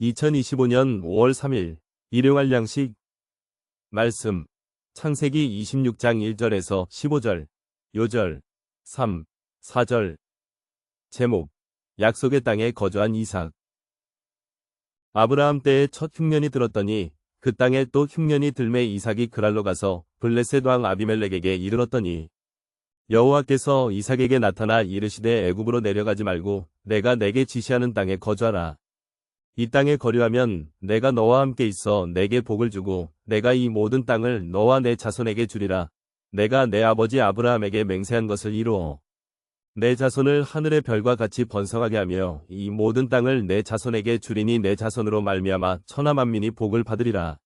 2025년 5월 3일 일용할 양식. 말씀 창세기 26장 1절에서 15절 요절 3, 4절. 제목 약속의 땅에 거주한 이삭. 아브라함 때에 첫 흉년이 들었더니 그 땅에 또 흉년이 들매 이삭이 그랄로 가서 블레셋 왕 아비멜렉에게 이르렀더니 여호와께서 이삭에게 나타나 이르시되 애굽으로 내려가지 말고 내가 내게 지시하는 땅에 거주하라. 이 땅에 거류하면 내가 너와 함께 있어 내게 복을 주고 내가 이 모든 땅을 너와 내 자손에게 주리라. 내가 내 아버지 아브라함에게 맹세한 것을 이루어 내 자손을 하늘의 별과 같이 번성하게 하며 이 모든 땅을 내 자손에게 주리니 내 자손으로 말미암아 천하 만민이 복을 받으리라.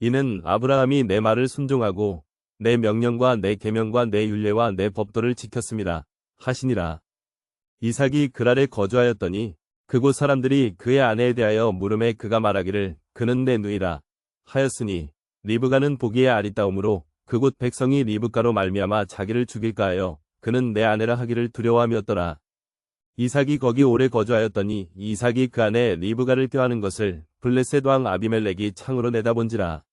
이는 아브라함이 내 말을 순종하고 내 명령과 내 계명과 내 율례와 내 법도를 지켰습니다. 하시니라. 이삭이 그랄에 거주하였더니 그곳 사람들이 그의 아내에 대하여 물음에 그가 말하기를 그는 내 누이라 하였으니 리브가는 보기에 아리따움으로 그곳 백성이 리브가로 말미암아 자기를 죽일까 하여 그는 내 아내라 하기를 두려워함이었더라. 이삭이 거기 오래 거주하였더니 이삭이 그 아내 리브가를 껴하는 것을 블레셋 왕 아비멜렉이 창으로 내다본지라.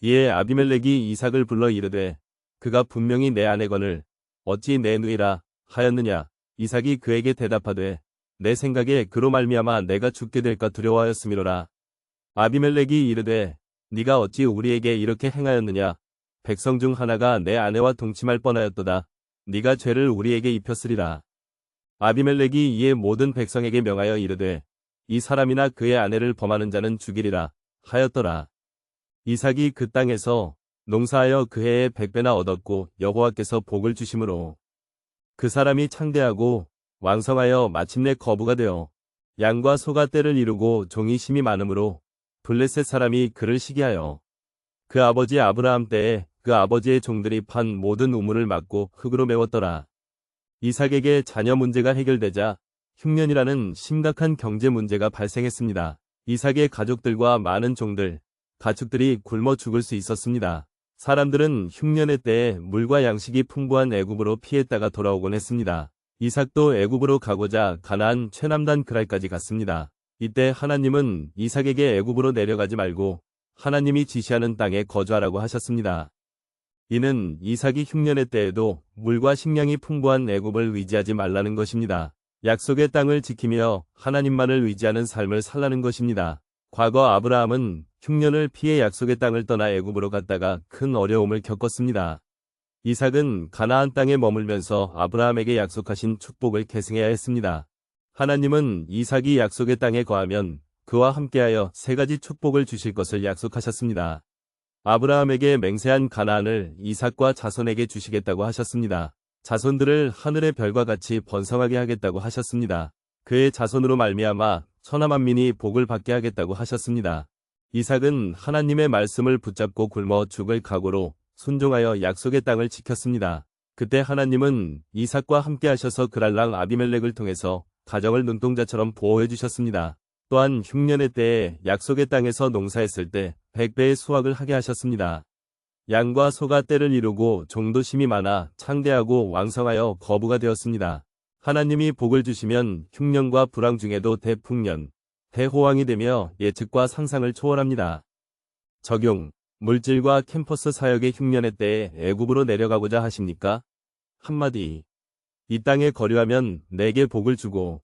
이에 아비멜렉이 이삭을 불러 이르되 그가 분명히 내 아내건을 어찌 내 누이라 하였느냐 이삭이 그에게 대답하되 내 생각에 그로 말미암아 내가 죽게 될까 두려워하였음이로라. 아비멜렉이 이르되 네가 어찌 우리에게 이렇게 행하였느냐? 백성 중 하나가 내 아내와 동침할 뻔하였도다. 네가 죄를 우리에게 입혔으리라. 아비멜렉이 이에 모든 백성에게 명하여 이르되 이 사람이나 그의 아내를 범하는 자는 죽이리라 하였더라. 이삭이 그 땅에서 농사하여 그 해에 백배나 얻었고 여호와께서 복을 주심으로 그 사람이 창대하고 왕성하여 마침내 거부가 되어 양과 소가 때를 이루고 종이 심이 많으므로 블레셋 사람이 그를 시기하여 그 아버지 아브라함 때에 그 아버지의 종들이 판 모든 우물을 막고 흙으로 메웠더라. 이삭에게 자녀 문제가 해결되자 흉년이라는 심각한 경제 문제가 발생했습니다. 이삭의 가족들과 많은 종들, 가축들이 굶어 죽을 수 있었습니다. 사람들은 흉년의 때에 물과 양식이 풍부한 애굽으로 피했다가 돌아오곤 했습니다. 이삭도 애굽으로 가고자 가나안 최남단 그랄까지 갔습니다. 이때 하나님은 이삭에게 애굽으로 내려가지 말고 하나님이 지시하는 땅에 거주하라고 하셨습니다. 이는 이삭이 흉년의 때에도 물과 식량이 풍부한 애굽을 의지하지 말라는 것입니다. 약속의 땅을 지키며 하나님만을 의지하는 삶을 살라는 것입니다. 과거 아브라함은 흉년을 피해 약속의 땅을 떠나 애굽으로 갔다가 큰 어려움을 겪었습니다. 이삭은 가나안 땅에 머물면서 아브라함에게 약속하신 축복을 계승해야 했습니다. 하나님은 이삭이 약속의 땅에 거하면 그와 함께하여 세 가지 축복을 주실 것을 약속하셨습니다. 아브라함에게 맹세한 가나안을 이삭과 자손에게 주시겠다고 하셨습니다. 자손들을 하늘의 별과 같이 번성하게 하겠다고 하셨습니다. 그의 자손으로 말미암아 천하 만민이 복을 받게 하겠다고 하셨습니다. 이삭은 하나님의 말씀을 붙잡고 굶어 죽을 각오로 순종하여 약속의 땅을 지켰습니다. 그때 하나님은 이삭과 함께 하셔서 그랄랑 아비멜렉을 통해서 가정을 눈동자처럼 보호해 주셨습니다. 또한 흉년의 때에 약속의 땅에서 농사했을 때 백배의 수확을 하게 하셨습니다. 양과 소가 때를 이루고 종도심이 많아 창대하고 왕성하여 거부가 되었습니다. 하나님이 복을 주시면 흉년과 불황 중에도 대풍년, 대호황이 되며 예측과 상상을 초월합니다. 적용 물질과 캠퍼스 사역의 흉년의 때에 애굽으로 내려가고자 하십니까? 한마디 이 땅에 거류하면 내게 복을 주고